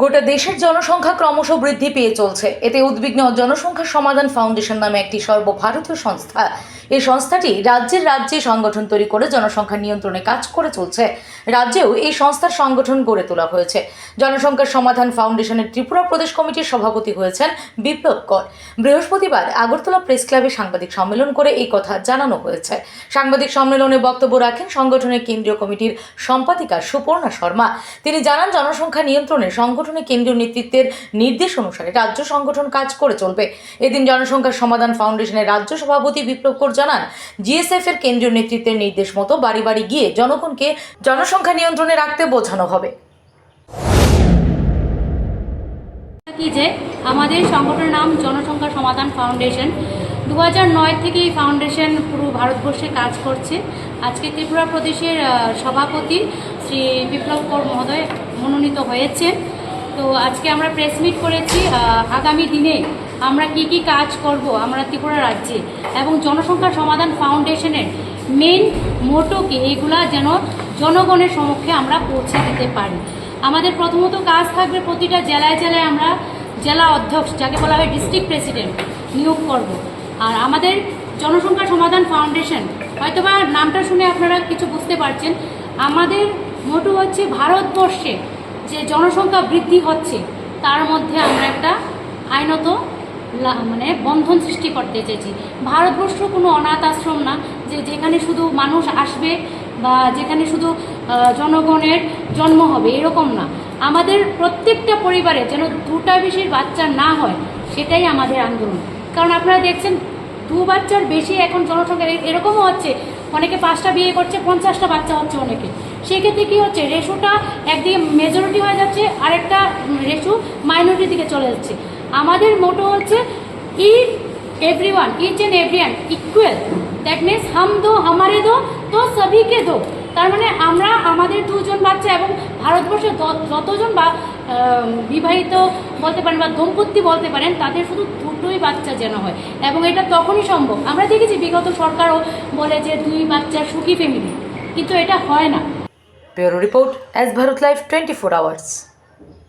গোটা দেশের জনসংখ্যা ক্রমশ বৃদ্ধি পেয়ে চলছে। এতে উদ্বিগ্ন জনসংখ্যা সমাধান ফাউন্ডেশন নামে একটি সর্বভারতীয় সংস্থা। এই সংস্থাটি রাজ্যের রাজ্যে সংগঠন তৈরি করে জনসংখ্যা নিয়ন্ত্রণে কাজ করে চলছে। রাজ্যেও এই সংস্থার সংগঠন গড়ে তোলা হয়েছে। জনসংখ্যার সমাধান ফাউন্ডেশনের ত্রিপুরা প্রদেশ কমিটির সভাপতি হয়েছেন বিপ্লব কর। বৃহস্পতিবার আগরতলা প্রেস ক্লাবে সাংবাদিক সম্মেলন করে এই কথা জানানো হয়েছে। সাংবাদিক সম্মেলনে বক্তব্য রাখেন সংগঠনের কেন্দ্রীয় কমিটির সম্পাদিকা সুপর্ণা শর্মা। তিনি জানান, জনসংখ্যা নিয়ন্ত্রণে সংগঠনের কেন্দ্রীয় নেতৃত্বের নির্দেশ অনুসারে রাজ্য সংগঠন কাজ করে চলবে। এদিন জনসংখ্যা সমাধান ফাউন্ডেশনের রাজ্য সভাপতি বিপ্লব কর জানান, জিএসএফ এর কেন্দ্রীয় নেতৃত্বের নির্দেশ মতো বাড়ি বাড়ি গিয়ে জনগণকে জনসংখ্যা নিয়ন্ত্রণে রাখতে বোঝানো হবে। যে আমাদের সংগঠনের নাম জনসংখ্যা সমাধান ফাউন্ডেশন। দু নয় থেকে এই ফাউন্ডেশন পুরো ভারতবর্ষে কাজ করছে। আজকে ত্রিপুরা প্রদেশের সভাপতি শ্রী বিপ্লব কর মহোদয় মনোনীত হয়েছেন। তো আজকে আমরা প্রেস মিট করেছি আগামী দিনে আমরা কি কি কাজ করব আমরা ত্রিপুরা রাজ্যে এবং জনসংখ্যা সমাধান ফাউন্ডেশনের মেন মোটো কি? এগুলা যেন জনগণের সমক্ষে আমরা পৌঁছে দিতে পারি। আমাদের প্রথমত কাজ থাকবে প্রতিটা জেলায় জেলায় আমরা জেলা অধ্যক্ষ, যাকে বলা হয় ডিস্ট্রিক্ট প্রেসিডেন্ট নিয়োগ করব। আর আমাদের জনসংখ্যা সমাধান ফাউন্ডেশন হয়তোবা নামটা শুনে আপনারা কিছু বুঝতে পারছেন। আমাদের মোটো হচ্ছে ভারতবর্ষে যে জনসংখ্যা বৃদ্ধি হচ্ছে, তার মধ্যে আমরা একটা আইনত মানে বন্ধন সৃষ্টি করতে চেয়েছি। ভারতবর্ষ কোনো অনাথ আশ্রম না, যে যেখানে শুধু মানুষ আসবে বা যেখানে শুধু জনগণের জন্ম হবে, এরকম না। আমাদের প্রত্যেকটা পরিবারে যেন দুটা বেশি বাচ্চা না হয়, সেটাই আমাদের আন্দোলন। কারণ আপনারা দেখছেন দু বাচ্চার বেশি এখন জনসংখ্যা এরকমও হচ্ছে। অনেকে পাঁচটা বিয়ে করছে, পঞ্চাশটা বাচ্চা হচ্ছে অনেকে। সেক্ষেত্রে কী হচ্ছে? রেশোটা একদিকে মেজরিটি হয়ে যাচ্ছে, আরেকটা রেশু মাইনরিটির দিকে চলে যাচ্ছে। আমাদের মোটো হচ্ছে ই every one each and every one equal that means হাম দো হামারে দো তো সবিকে দো তার মানে আমরা আমাদের এবং ভারতবর্ষের যতজন বা বিবাহিত বলতে পারেন বা দম্পতি বলতে পারেন, তাদের শুধু দুটোই বাচ্চা যেন হয়। এবং এটা তখনই সম্ভব। আমরা দেখেছি বিগত সরকারও বলে যে দুই বাচ্চা সুখী ফ্যামিলি কিন্তু এটা হয় না। Bureau report S Bharat live twenty four hours.